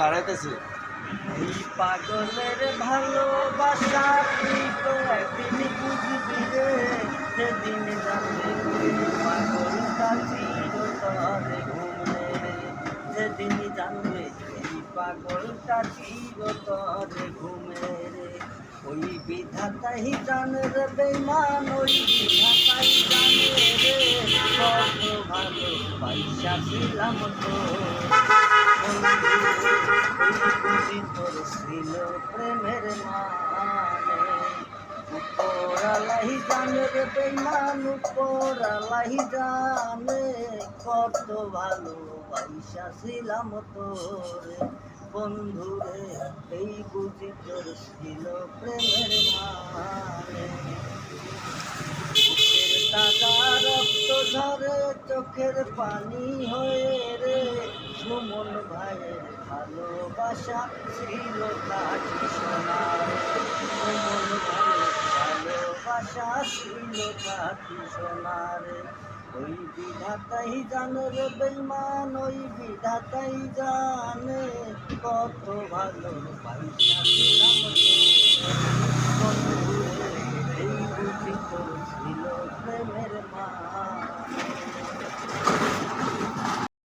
হারাইতেছি এই পাগলের ভালোবাসা তুই তো একদিন বুঝবি রে। সেদিন জানবি তুই পাগলটা চিরতরে ঘুমে রে। সেদিন জানবে পাগলটা চিরতরে ঘুমে রে। ওই বিধাতাই জানে রে বেমান ওই বিধাতাই জানে রে। কত ভালো পয়সা ছিলাম তো তোর প্রেমের মানে। উপরালাই জানে রে বেমান জানে কত ভালো পয়সা ছিলাম তোরে। বন্ধুরে, এই বুঝি তোর ছিল প্রেমের মানে। তাজা রক্ত ঝরে চোখের পানি হয়ে রে। সুমন ভাইয়ের ভালোবাসা, ছিল ভাইয়ের ভালোবাসা, ছিল কাঠি সোনার ওই বিধাতাই জানে রে বেইমান, ওই বিধাতাই জানে কত ভালো পয়সা তোর।